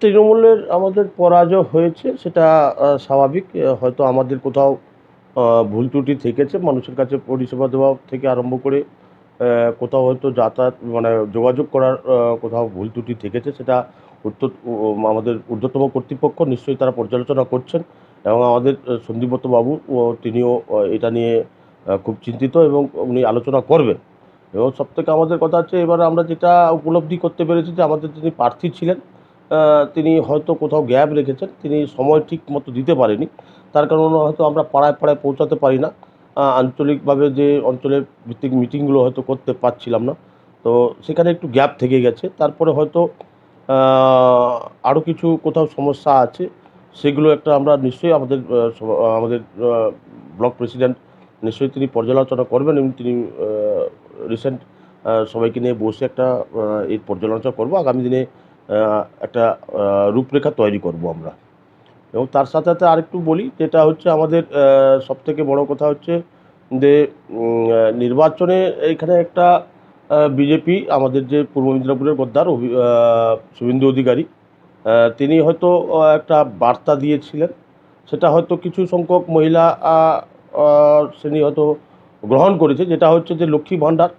তৃণমূলের আমাদের পরাজয় হয়েছে, সেটা স্বাভাবিক। হয়তো আমাদের কোথাও ভুল ত্রুটি থেকেছে, মানুষের কাছে পরিষেবা দেওয়া থেকে আরম্ভ করে কোথাও হয়তো যাতায়াত মানে যোগাযোগ করার কোথাও ভুল ত্রুটি থেকেছে, সেটা উত্তর আমাদের ঊর্ধ্বতম কর্তৃপক্ষ নিশ্চয়ই তারা পর্যালোচনা করছেন এবং আমাদের সন্দীপত বাবু তিনিও এটা নিয়ে খুব চিন্তিত এবং উনি আলোচনা করবেন। এবং সবথেকে আমাদের কথা হচ্ছে, এবার আমরা যেটা উপলব্ধি করতে পেরেছি যে আমাদের যিনি প্রার্থী ছিলেন তিনি হয়তো কোথাও গ্যাপ রেখেছেন, তিনি সময় ঠিক মতো দিতে পারেনি। তার কারণে হয়তো আমরা পাড়ায় পাড়ায় পৌঁছাতে পারি না। আঞ্চলিকভাবে যে অঞ্চলের ভিত্তিক মিটিংগুলো হয়তো করতে পারছিলাম না। তো সেখানে একটু গ্যাপ থেকে গেছে। তারপরে হয়তো আরও কিছু কোথাও সমস্যা আছে, সেগুলো একটা আমরা নিশ্চয়ই আমাদের আমাদের ব্লক প্রেসিডেন্ট নিশ্চয়ই তিনি পর্যালোচনা করবেন এবং তিনি রিসেন্ট সবাইকে নিয়ে বসে একটা এই পর্যালোচনা করব। আগামী দিনে একটা রূপরেখা তৈরি করব আমরা। এবং তার সাথে সাথে আরেকটু বলি, যেটা হচ্ছে আমাদের সব থেকে বড় কথা হচ্ছে যে নির্বাচনে এখানে একটা বিজেপি, আমাদের যে পূর্ব মেদিনীপুরের গদ্দার শুভেন্দু অধিকারী তিনি হয়তো একটা বার্তা দিয়েছিলেন। সেটা হয়তো কিছু সংখ্যক মহিলা শ্রেণি হয়তো গ্রহণ করেছে। যেটা হচ্ছে যে লক্ষ্মী ভাণ্ডার,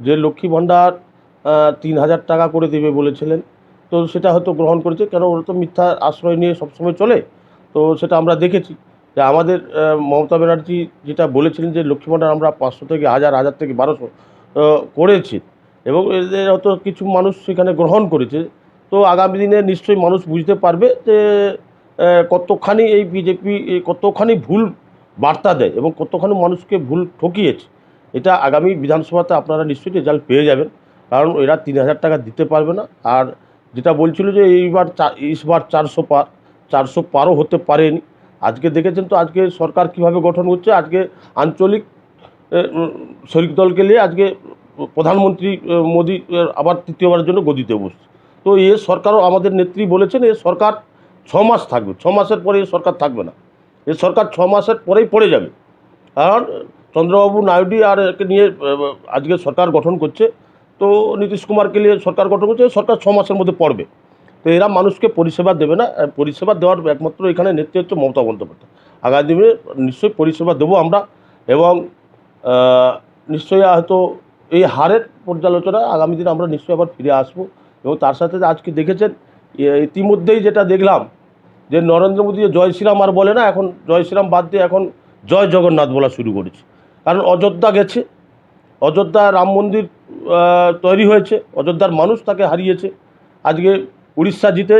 যে লক্ষ্মী ভাণ্ডার তিন হাজার টাকা করে দেবে বলেছিলেন। তো সেটা হয়তো গ্রহণ করেছে, কেন ওরা তো মিথ্যা আশ্রয় নিয়ে সবসময় চলে? তো সেটা আমরা দেখেছি। যে আমাদের মমতা ব্যানার্জি যেটা বলেছিলেন যে লক্ষ্মী ভাণ্ডার আমরা পাঁচশো থেকে হাজার হাজার থেকে বারোশো করেছি এবং এদের হয়তো কিছু মানুষ সেখানে গ্রহণ করেছে। তো আগামী দিনে নিশ্চয়ই মানুষ বুঝতে পারবে যে কতখানি এই বিজেপি কতখানি ভুল বার্তা দেয় এবং কতখানি মানুষকে ভুল ঠকিয়েছে। এটা আগামী বিধানসভাতে আপনারা নিশ্চয়ই রেজাল্ট পেয়ে যাবেন। কারণ এরা তিন হাজার টাকা দিতে পারবে না। আর যেটা বলছিল যে এইবার এইবার চারশো পার চারশো পারও হতে পারেনি। আজকে দেখেছেন তো, আজকে সরকার কীভাবে গঠন হচ্ছে আজকে আঞ্চলিক শরিক দলকে নিয়ে আজকে প্রধানমন্ত্রী মোদী আবার তৃতীয়বারের জন্য গদিতে বসছে। তো এ সরকারও আমাদের নেত্রী বলেছেন, এ সরকার ছ মাস থাকবে। ছ মাসের পরে এ সরকার থাকবে না। এ সরকার ছ মাসের পরেই পড়ে যাবে। কারণ চন্দ্রবাবু নাইডু আর নিয়ে আজকে সরকার গঠন করছে। তো নীতিশ কুমারকে নিয়ে সরকার গঠন করছে, সরকার ছ মাসের মধ্যে পড়বে। তো এরা মানুষকে পরিষেবা দেবে না পরিষেবা দেওয়ার একমাত্র এখানে নেতৃত্ব হচ্ছে মমতা বন্দ্যোপাধ্যায়। আগামী দিনে নিশ্চয়ই পরিষেবা দেবো আমরা এবং নিশ্চয়ই হয়তো এই হারের পর্যালোচনা আগামী দিনে আমরা নিশ্চয়ই আবার ফিরে আসব এবং তার সাথে আজকে দেখেছেন ইতিমধ্যেই যেটা দেখলাম যে নরেন্দ্র মোদী জয় শ্রীরাম আর বলে না, এখন জয় শ্রীরাম বাদ দিয়ে এখন জয় জগন্নাথ বলা শুরু করেছে। কারণ অযোধ্যা গেছে, অযোধ্যা রাম মন্দির তৈরি হয়েছে, অযোধ্যার মানুষ তাকে হারিয়েছে। আজকে উড়িষ্যা জিতে,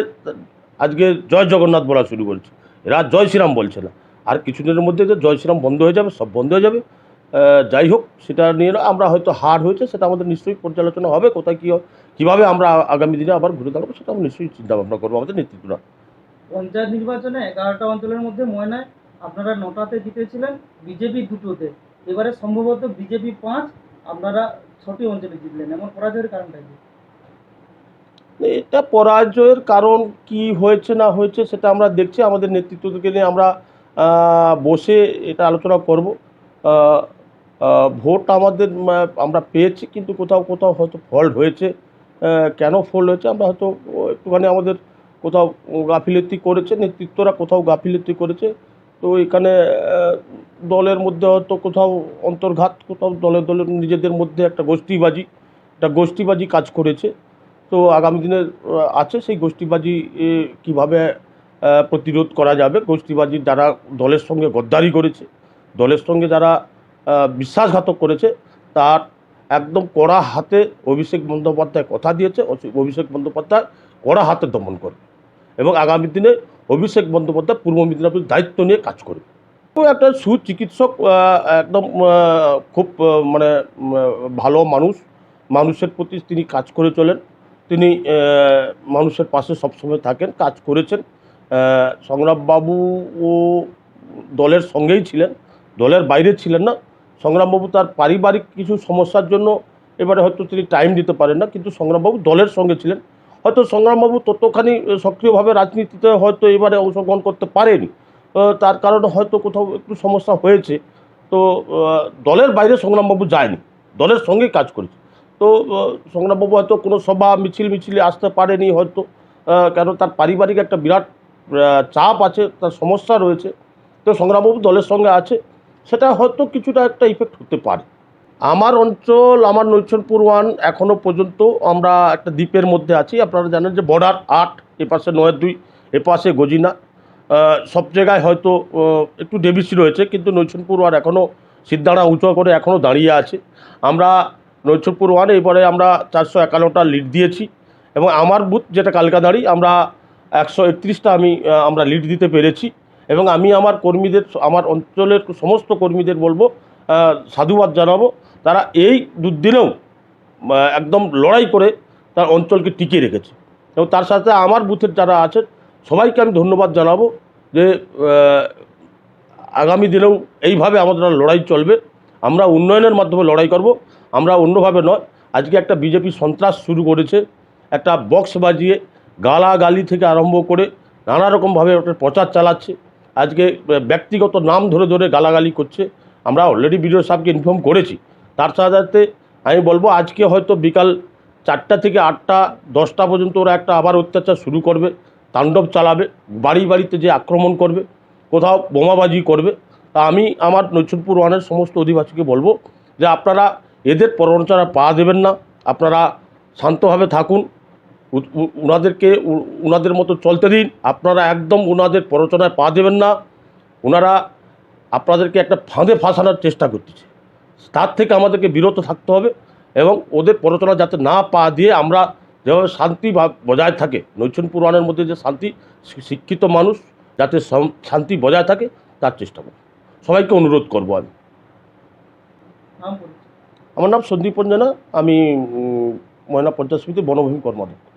আজকে জয় জগন্নাথ বলা শুরু করেছে। এরা জয় শ্রীরাম বলছে না। আর কিছুদিনের মধ্যে যে জয় শ্রীরাম বন্ধ হয়ে যাবে, সব বন্ধ হয়ে যাবে। যাই হোক, সেটা নিয়ে আমরা হয়তো হার হয়েছে, সেটা আমাদের নিশ্চয়ই পর্যালোচনা হবে, কোথায় কী কীভাবে আমরা আগামী দিনে আবার ঘুরে দাঁড়াবো, সেটা আমরা নিশ্চয়ই চিন্তা ভাবনা করব আমাদের নেতৃত্বরা। পঞ্চায়েত নির্বাচনে এগারোটা অঞ্চলের মধ্যে ময়নায় আপনারা নটাতে জিতেছিলেন, বিজেপি দুটোতে। এবারে সম্ভবত বিজেপি পাঁচ, আপনারা অঞ্চলে জিতলেন এমন পরাজয়ের কারণটা কি? এটা পরাজয়ের কারণ কি হয়েছে না হয়েছে সেটা আমরা দেখছি। আমাদের নেতৃত্বকে নিয়ে আমরা বসে এটা আলোচনা করব। ভোট আমাদের আমরা পেয়েছি কিন্তু কোথাও কোথাও হয়তো ফল্ট হয়েছে। কেন ফল্ট হয়েছে? আমরা হয়তো একটুখানি আমাদের কোথাও গাফিলতি করেছে, নেতৃত্বরা কোথাও গাফিলতি করেছে। তো এখানে দলের মধ্যে হয়তো কোথাও অন্তর্ঘাত, কোথাও দলে দলের নিজেদের মধ্যে একটা গোষ্ঠীবাজি একটা গোষ্ঠীবাজি কাজ করেছে। তো আগামী দিনে আছে সেই গোষ্ঠীবাজি কীভাবে প্রতিরোধ করা যাবে? গোষ্ঠীবাজি যারা দলের সঙ্গে গদ্দারি করেছে, দলের সঙ্গে যারা বিশ্বাসঘাতক করেছে, তার একদম কড়া হাতে অভিষেক বন্দ্যোপাধ্যায় কথা দিয়েছে, অভিষেক বন্দ্যোপাধ্যায় কড়া হাতে দমন করবে। এবং আগামী দিনে অভিষেক বন্দ্যোপাধ্যায় পূর্ব মেদিনীপুরের দায়িত্ব নিয়ে কাজ করবে তো একটা সুচিকিৎসক একদম খুব মানে ভালো মানুষ, মানুষের প্রতি তিনি কাজ করে চলেন। তিনি মানুষের পাশে সবসময় থাকেন, কাজ করেছেন। সংগ্রামবাবু ও দলের সঙ্গেই ছিলেন, দলের বাইরে ছিলেন না। সংগ্রামবাবু তার পারিবারিক কিছু সমস্যার জন্য এবারে হয়তো তিনি টাইম দিতে পারেন না, কিন্তু সংগ্রামবাবু দলের সঙ্গে ছিলেন। হয়তো সংগ্রামবাবু ততখানি সক্রিয়ভাবে রাজনীতিতে হয়তো এবারে অংশগ্রহণ করতে পারেনি। তার কারণে হয়তো কোথাও একটু সমস্যা হয়েছে। তো দলের বাইরে সংগ্রামবাবু যায়নি। দলের সঙ্গেই কাজ করেছে। তো সংগ্রামবাবু হয়তো কোনো সভা মিছিল মিছিলে আসতে পারেনি হয়তো। কেন তার পারিবারিক একটা বিরাট চাপ আছে, তার সমস্যা রয়েছে। তো সংগ্রামবাবু দলের সঙ্গে আছে। সেটা হয়তো কিছুটা একটা ইফেক্ট হতে পারে। আমার অঞ্চল, আমার নৈচনপুর ওয়ান এখনও পর্যন্ত আমরা একটা দ্বীপের মধ্যে আছি। আপনারা জানেন যে বর্ডার আট এপাশে নয় দুই এপাশে গজিনা। সব জায়গায় হয়তো একটু ডেবিসি রয়েছে, কিন্তু নৈচনপুর ওয়ান এখনও সিদ্ধারা উঁচু করে এখনও দাঁড়িয়ে আছে। আমরা নৈচনপুর ওয়ান এবারে আমরা চারশো একান্নটা লিড দিয়েছি এবং আমার বুথ যেটা কালকাদাঁড়ি আমরা একশো একত্রিশটা আমি আমরা লিড দিতে পেরেছি এবং আমি আমার কর্মীদের, আমার অঞ্চলের সমস্ত কর্মীদের বলব সাধুবাদ জানাব। তারা এই দুদিনেও একদম লড়াই করে তার অঞ্চলকে টিকিয়ে রেখেছে। এবং তার সাথে আমার বুথের যারা আছেন, সবাইকে আমি ধন্যবাদ জানাব যে আগামী দিনেও এইভাবে আমাদের লড়াই চলবে। আমরা উন্নয়নের মাধ্যমে লড়াই করব। আমরা অন্যভাবে নয়, আজকে একটা বিজেপি সন্ত্রাস শুরু করেছে, একটা বক্স বাজিয়ে গালাগালি থেকে আরম্ভ করে নানা রকমভাবে ওটা প্রচার চালাচ্ছে। আজকে ব্যক্তিগত নাম ধরে ধরে গালাগালি করছে। আমরা অলরেডি বিডিও সাহেবকে ইনফর্ম করেছি। তার সাথে আমি বলব, আজকে হয়তো বিকাল চারটা থেকে আটটা, দশটা পর্যন্ত ওরা একটা আবার অত্যাচার শুরু করবে, তাণ্ডব চালাবে, বাড়ি বাড়িতে যে আক্রমণ করবে, কোথাও বোমাবাজি করবে। তা আমি আমার নৈচনপুর ওয়ানের সমস্ত অধিবাসীকে বলব যে আপনারা এদের প্ররোচনা পা দেবেন না, আপনারা শান্তভাবে থাকুন ওনাদেরকে উনাদের মতো চলতে দিন, আপনারা একদম ওনাদের প্ররোচনায় পা দেবেন না ওনারা আপনাদেরকে একটা ফাঁদে ফাঁসানোর চেষ্টা করতেছে। তার থেকে আমাদেরকে বিরত থাকতে হবে এবং ওদের প্ররোচনা যাতে না পা দিয়ে আমরা যেভাবে শান্তি বজায় থাকে নৈচন পুরাণের মধ্যে যে শান্তি শিক্ষিত মানুষ যাতে শান্তি বজায় থাকে তার চেষ্টা করব। সবাইকে অনুরোধ করব আমি। আমার নাম সন্দীপ রঞ্জনা আমি ময়না পঞ্চায়েত সমিতি বনভূমি কর্মদক্ষ